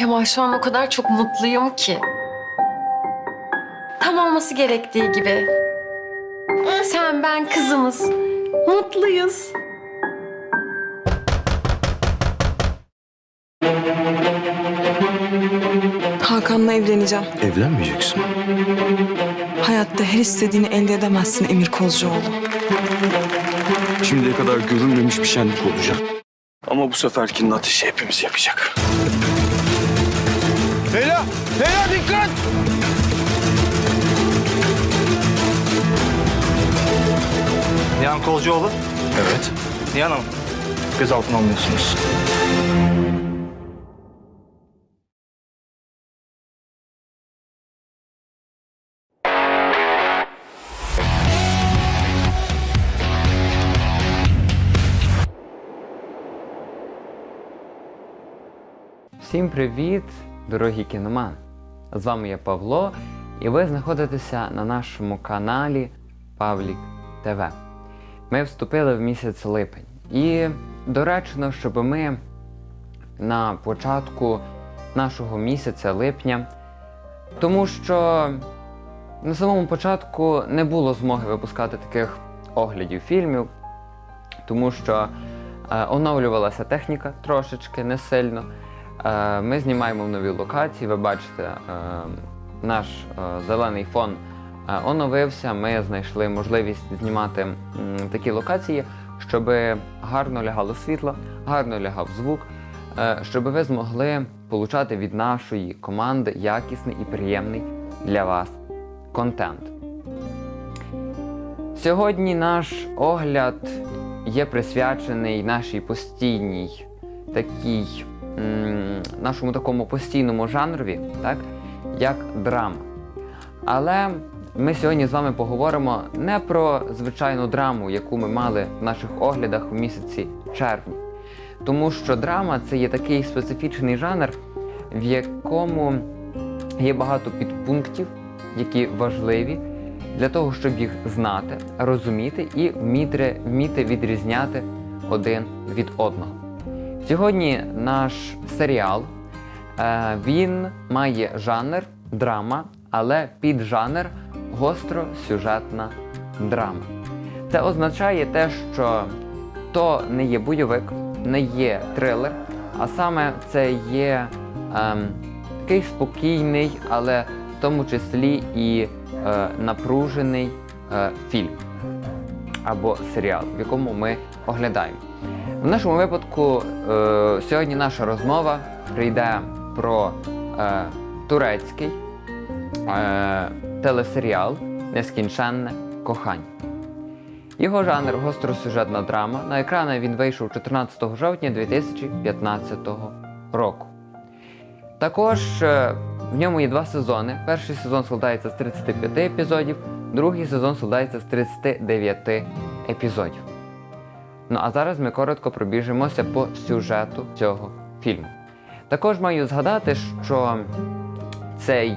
Kemal şu an o kadar çok mutluyum ki. Tam olması gerektiği gibi. Sen, ben, kızımız. Mutluyuz. Hakan'la evleneceğim. Evlenmeyeceksin. Hayatta her istediğini elde edemezsin Emir Kozcuoğlu. Şimdiye kadar görülmemiş bir şenlik olacak. Ama bu seferkinin ateşi hepimiz yapacak. Leyla! Leyla dikkat! Nihan Kolcuoğlu, Evet. Nihan Hanım. Gözaltına alınıyorsunuz. Всім привіт, Дорогі кіномани! З вами я Павло, і ви знаходитеся на нашому каналі Павлік ТВ. Ми вступили в місяць липень. І доречно, щоб ми на початку нашого місяця липня, тому що на самому початку не було змоги випускати таких оглядів фільмів, тому що е, оновлювалася техніка трошечки, не сильно. Е, Ми знімаємо в новій локації. Ви бачите, е, наш е, зелений фон оновився. Ми знайшли можливість знімати такі локації, щоб гарно лягало світло, гарно лягав звук, щоб ви змогли получати від нашої команди якісний і приємний для вас контент. Сьогодні наш огляд є присвячений нашій постійній такій нашому такому постійному жанрові, так, як драма. Але ми сьогодні з вами поговоримо не про звичайну драму, яку ми мали в наших оглядах у місяці червні. Тому що драма це є такий специфічний жанр, в якому є багато підпунктів, які важливі для того, щоб їх знати, розуміти і вміти, вміти відрізняти один від одного. Сьогодні наш серіал е, він має жанр драма, але піджанр гостросюжетна драма. Це означає те, що то не є бойовик, не є трилер, а саме це є ем, такий спокійний, але в тому числі і е, напружений е, фільм або серіал, в якому ми оглядаємо. В нашому випадку е, сьогодні наша розмова прийде про е, турецький е, телесеріал Нескінченне кохання. Його жанр гостросюжетна драма. На екрани він вийшов 14 жовтня 2015 року. Також е, в ньому є два сезони. Перший сезон складається з 35 епізодів, другий сезон складається з 39 епізодів. Ну а зараз ми коротко пробіжимося по сюжету цього фільму. Також маю згадати, що цей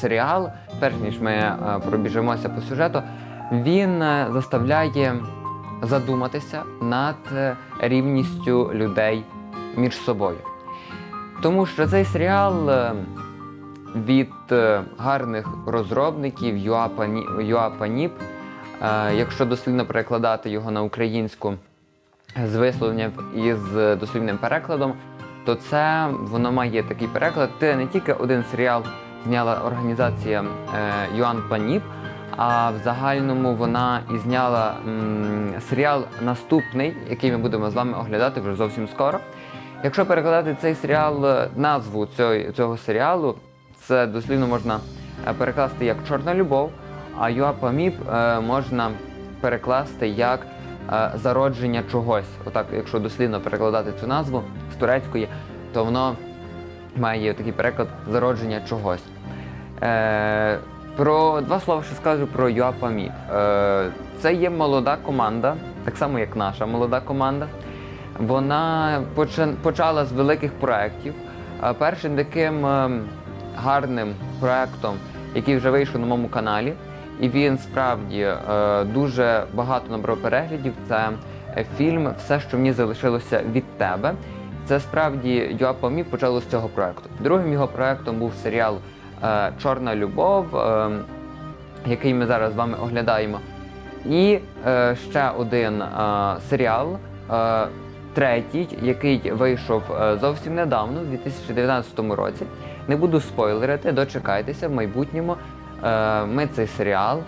серіал, перш ніж ми е, пробіжимося по сюжету, він е, заставляє задуматися над е, рівністю людей між собою. Тому що цей серіал від гарних розробників е, якщо дослівно перекладати його на українську з висловленням і з дослівним перекладом, то це воно має такий переклад. Це не тільки один серіал зняла організація е, Юан Паніп, а в загальному вона і зняла серіал наступний, який ми будемо з вами оглядати вже зовсім скоро. Якщо перекладати цей серіал, е, назву цього, цього серіалу, це дослівно можна е, перекласти як Чорна любов, а Юапаміп можна перекласти як зародження чогось. Отак, якщо дослівно перекладати цю назву з турецької, то воно має такий переклад зародження чогось. Е, про два слова ще скажу про Юапаміп. Е, це є молода команда, так само як наша молода команда. Вона поча- почала з великих проєктів. Е, Першим таким е, гарним проєктом, який вже вийшов на моєму каналі, і він справді е, дуже багато набрав переглядів. Це е, фільм Все, що мені залишилося від тебе. це справді Юапомі почало з цього проекту. Другим його проектом був серіал е, Чорна любов, який ми зараз з вами оглядаємо. І ще один серіал, третій, який вийшов зовсім недавно, у 2019 році. Не буду спойлерити, дочекайтеся в майбутньому. Е, ми цей серіал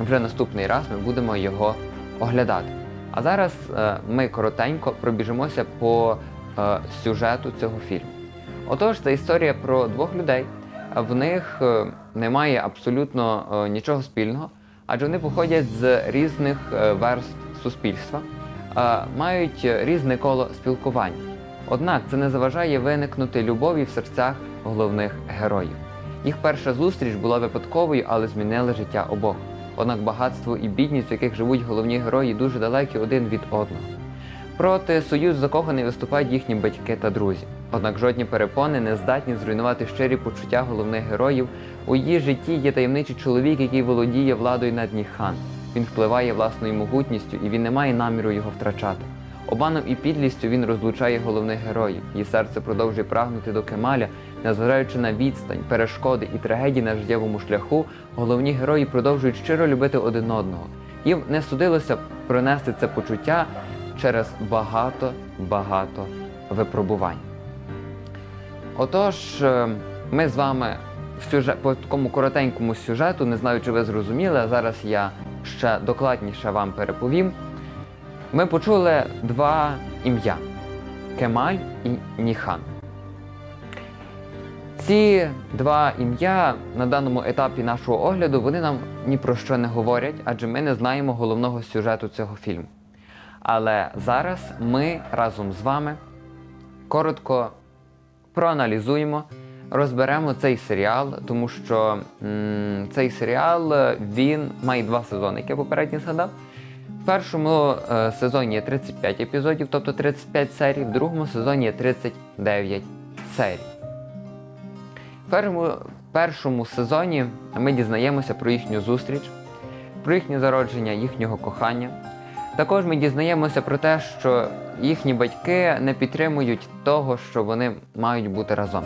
вже наступний раз ми будемо його оглядати. А зараз е, ми коротенько пробіжимося по е, сюжету цього фільму. Отож, це історія про двох людей. В них немає абсолютно нічого спільного, адже вони походять з різних верств суспільства, мають різне коло спілкування. Однак це не заважає виникнути любові в серцях головних героїв. Їх перша зустріч була випадковою, але змінила життя обох. Однак багатство і бідність, в яких живуть головні герої, дуже далекі один від одного. Проти союз закоханий виступають їхні батьки та друзі. Однак жодні перепони не здатні зруйнувати щирі почуття головних героїв. У її житті є таємничий чоловік, який володіє владою над Ніхан. Він впливає власною могутністю, і він не має наміру його втрачати. Обманом і підлістю він розлучає головних героїв. Її серце продовжує прагнути до Кемаля, незважаючи на відстань, перешкоди і трагедії на життєвому шляху, головні герої продовжують щиро любити один одного. Їм не судилося пронести це почуття через багато-багато випробувань. Отож, е, ми з вами в сюжет, по такому коротенькому сюжету, не знаю, чи ви зрозуміли, а зараз я ще докладніше вам переповім. Ми почули два ім'я Кемаль і Ніхан. Ці два ім'я на даному етапі нашого огляду вони нам ні про що не говорять, адже ми не знаємо головного сюжету цього фільму. Але зараз ми разом з вами коротко проаналізуємо, розберемо цей серіал, тому що м, цей серіал він має два сезони, як я попередньо згадав. Першому е, сезоні є 35 епізодів, тобто 35 серій, в другому сезоні є 39 серій. В першому, першому сезоні ми дізнаємося про їхню зустріч, про їхнє зародження, їхнього кохання. Також ми дізнаємося про те, що їхні батьки не підтримують того, що вони мають бути разом.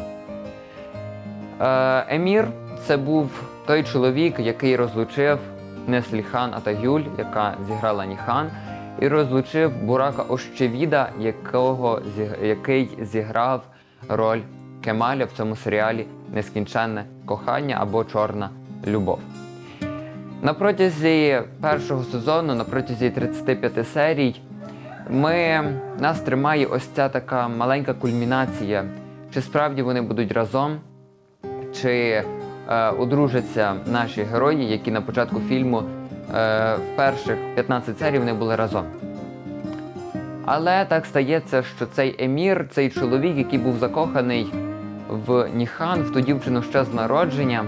Е, Емір це був той чоловік, який розлучив Несліхан Атагюль, яка зіграла Ніхан, і розлучив Бурака Ощевіда, якого, який зіграв роль Кемаля в цьому серіалі Нескінченне кохання або Чорна любов. На протязі першого сезону, на протязі 35 серій, ми, нас тримає ось ця така маленька кульмінація, чи справді вони будуть разом, чи одружаться наші герої, які на початку фільму е, в перших 15 серій вони були разом. Але так стається, що цей емір, цей чоловік, який був закоханий в Ніхан, в ту дівчину ще з народження,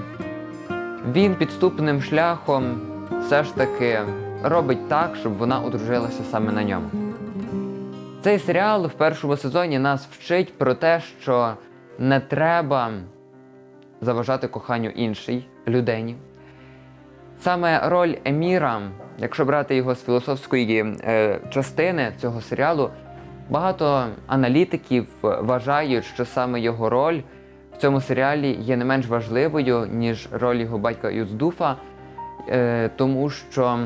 він підступним шляхом все ж таки робить так, щоб вона одружилася саме на ньому. Цей серіал в першому сезоні нас вчить про те, що не треба заважати коханню іншій людині. Саме роль Еміра, якщо брати його з філософської е, частини цього серіалу, багато аналітиків вважають, що саме його роль в цьому серіалі є не менш важливою, ніж роль його батька Юздуфа, е, тому що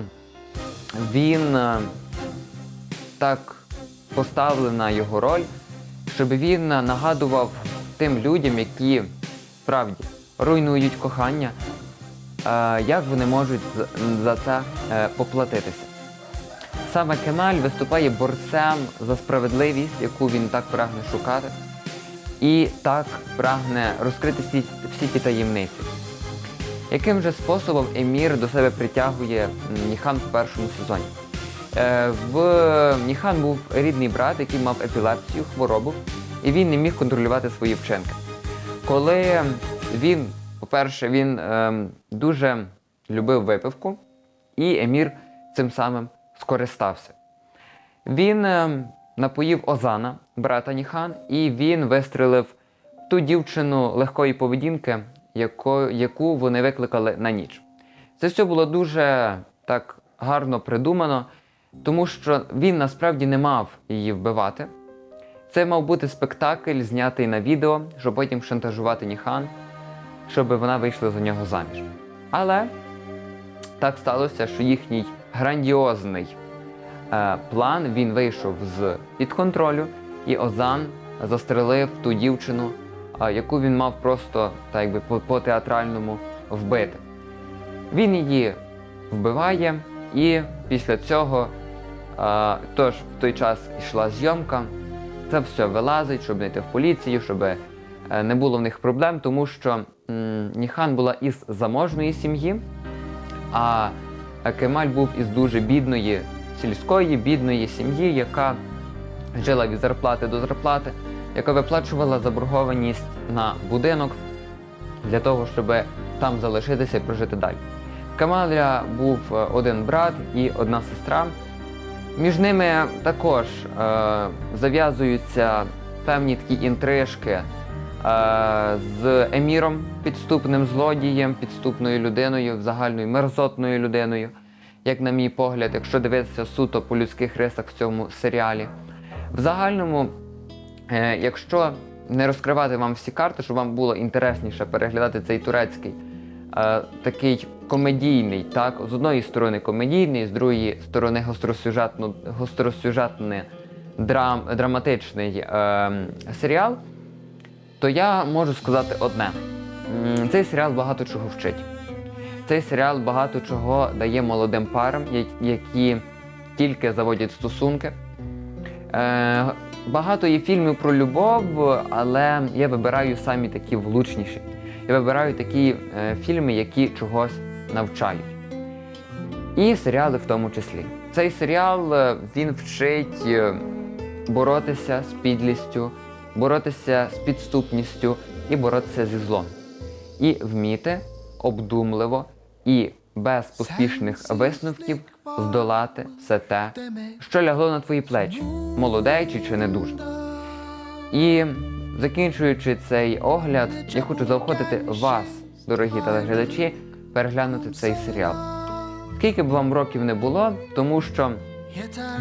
він е, так поставлена його роль, щоб він нагадував тим людям, які справді руйнують кохання, як вони можуть за це е, поплатитися. Саме Кемаль виступає борцем за справедливість, яку він так прагне шукати, і так прагне розкрити всі, всі ті таємниці. Яким же способом Емір до себе притягує Ніхан в першому сезоні? Е, В Ніхан був рідний брат, який мав епілепсію, хворобу, і він не міг контролювати свої вчинки. Коли він, по-перше, він ем, дуже любив випивку, і Емір цим самим скористався. Він ем, напоїв Озана, брата Ніхан, і він вистрелив ту дівчину легкої поведінки, яко, яку вони викликали на ніч. Це все було дуже так гарно придумано, тому що він насправді не мав її вбивати. Це мав бути спектакль, знятий на відео, щоб потім шантажувати Ніхан, щоб вона вийшла за нього заміж. Але так сталося, що їхній грандіозний е, план він вийшов з під контролю, і Озан застрелив ту дівчину, е, яку він мав просто так якби по, по театральному вбити. Він її вбиває, і після цього, е, тож в той час йшла зйомка, це все вилазить, щоб не йти в поліцію, щоб е, не було в них проблем, тому що Ніхан була із заможної сім'ї, а Кемаль був із дуже бідної сільської, бідної сім'ї, яка жила від зарплати до зарплати, яка виплачувала заборгованість на будинок для того, щоб там залишитися і прожити далі. Кемаля був е, один брат і одна сестра. Між ними також е, зав'язуються певні такі інтрижки е, з еміром, підступним злодієм, підступною людиною, загальною мерзотною людиною, як на мій погляд, якщо дивитися суто по людських рисах в цьому серіалі. В загальному, е, якщо не розкривати вам всі карти, щоб вам було інтересніше переглядати цей турецький е, такий комедійний, так, з одної сторони комедійний, з другої сторони гостросюжетно, гостросюжетний драм, драматичний е, серіал, то я можу сказати одне: цей серіал багато чого вчить. Цей серіал багато чого дає молодим парам, які тільки заводять стосунки. Е, багато є фільмів про любов, але я вибираю самі такі влучніші. Я вибираю такі е, фільми, які чогось навчають. І серіали в тому числі. Цей серіал е, він вчить е, боротися з підлістю, боротися з підступністю і боротися зі злом. І вміти обдумливо і без поспішних висновків здолати все те, що лягло на твої плечі, молодечі чи не дуже. І закінчуючи цей огляд, я хочу заохотити вас, дорогі телеглядачі, переглянути цей серіал. Скільки б вам років не було, тому що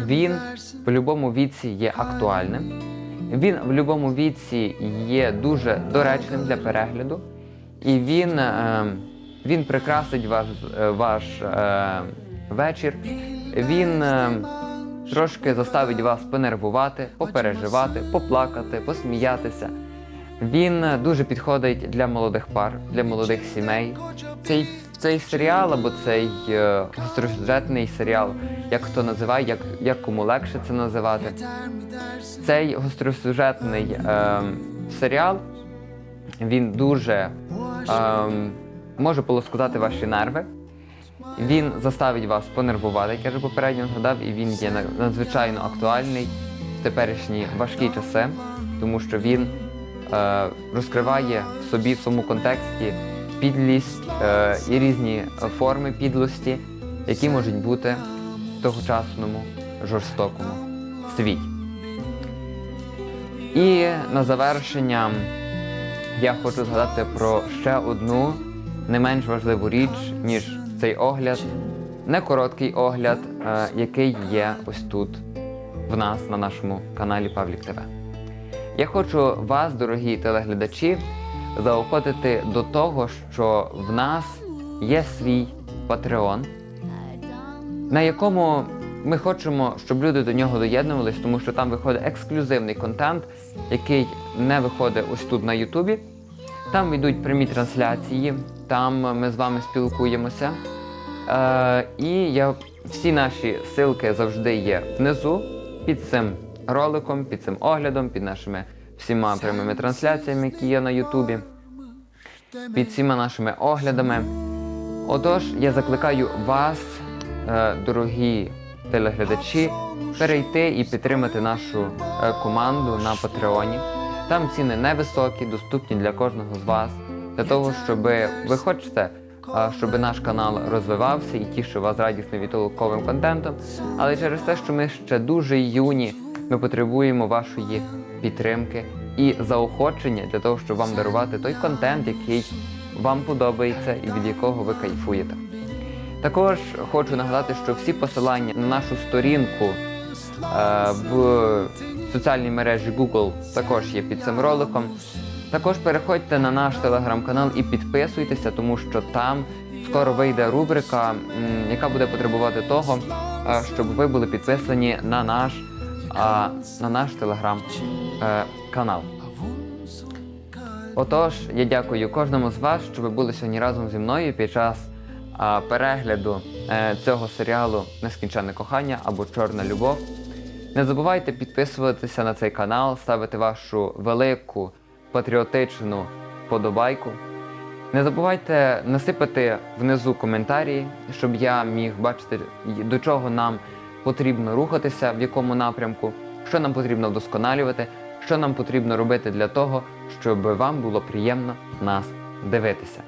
він в будь-якому віці є актуальним. Він в будь-якому віці є дуже доречним для перегляду, і він, е, він прикрасить ваш, е, ваш е, вечір. Він трошки заставить вас понервувати, попереживати, поплакати, посміятися. Він дуже підходить для молодих пар, для молодих сімей. Цей, цей серіал або цей е, гостросюжетний серіал, як хто називає, як, як кому легше це називати. Цей гостросюжетний е, серіал він дуже е, може полоскотати ваші нерви. Він заставить вас понервувати, як я вже попередньо згадав, і він є на- надзвичайно актуальний в теперішні важкі часи, тому що він е, розкриває в собі в своєму контексті підлість е, і різні форми підлості, які можуть бути в тогочасному жорстокому світі. І на завершення я хочу згадати про ще одну не менш важливу річ, ніж цей огляд, не короткий огляд, е, який є ось тут в нас на нашому каналі Павлік ТВ. Я хочу вас, дорогі телеглядачі, заохотити до того, що в нас є свій Patreon, на якому ми хочемо, щоб люди до нього доєднувались, тому що там виходить ексклюзивний контент, який не виходить ось тут на Ютубі. Там йдуть прямі трансляції, там ми з вами спілкуємося. Е, і я, всі наші ссылки завжди є внизу під цим роликом, під цим оглядом, під нашими всіма прямими трансляціями, які є на Ютубі, під всіма нашими оглядами. Отож, я закликаю вас, е, дорогі телеглядачі, перейти і підтримати нашу е, команду на Патреоні. Там ціни невисокі, доступні для кожного з вас, для того, щоб ви хочете, е, щоб наш канал розвивався і тішив вас радісним і толковим контентом. Але через те, що ми ще дуже юні, ми потребуємо вашої підтримки і заохочення для того, щоб вам дарувати той контент, який вам подобається і від якого ви кайфуєте. Також хочу нагадати, що всі посилання на нашу сторінку в соціальній мережі Google також є під цим роликом. Також переходьте на наш телеграм-канал і підписуйтеся, тому що там скоро вийде рубрика, яка буде потребувати того, е, щоб ви були підписані на наш, а, на наш телеграм-канал. Отож, я дякую кожному з вас, що ви були сьогодні разом зі мною під час перегляду е, цього серіалу Нескінченне кохання або Чорна любов. Не забувайте підписуватися на цей канал, ставити вашу велику патріотичну вподобайку. Не забувайте насипати внизу коментарі, щоб я міг бачити, до чого нам потрібно рухатися, в якому напрямку, що нам потрібно вдосконалювати, що нам потрібно робити для того, щоб вам було приємно нас дивитися.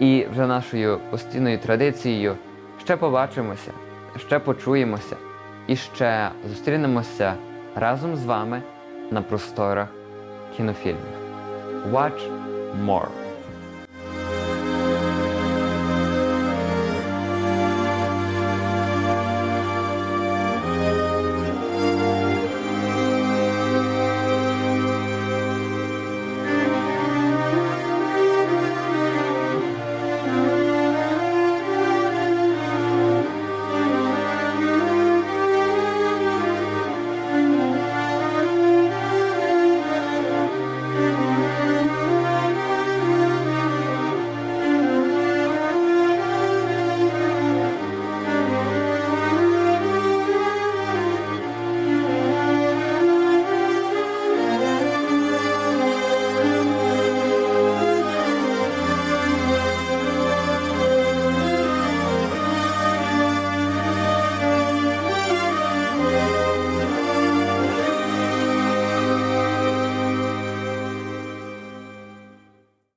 І вже нашою постійною традицією ще побачимося, ще почуємося і ще зустрінемося разом з вами на просторах кінофільмів. Watch more!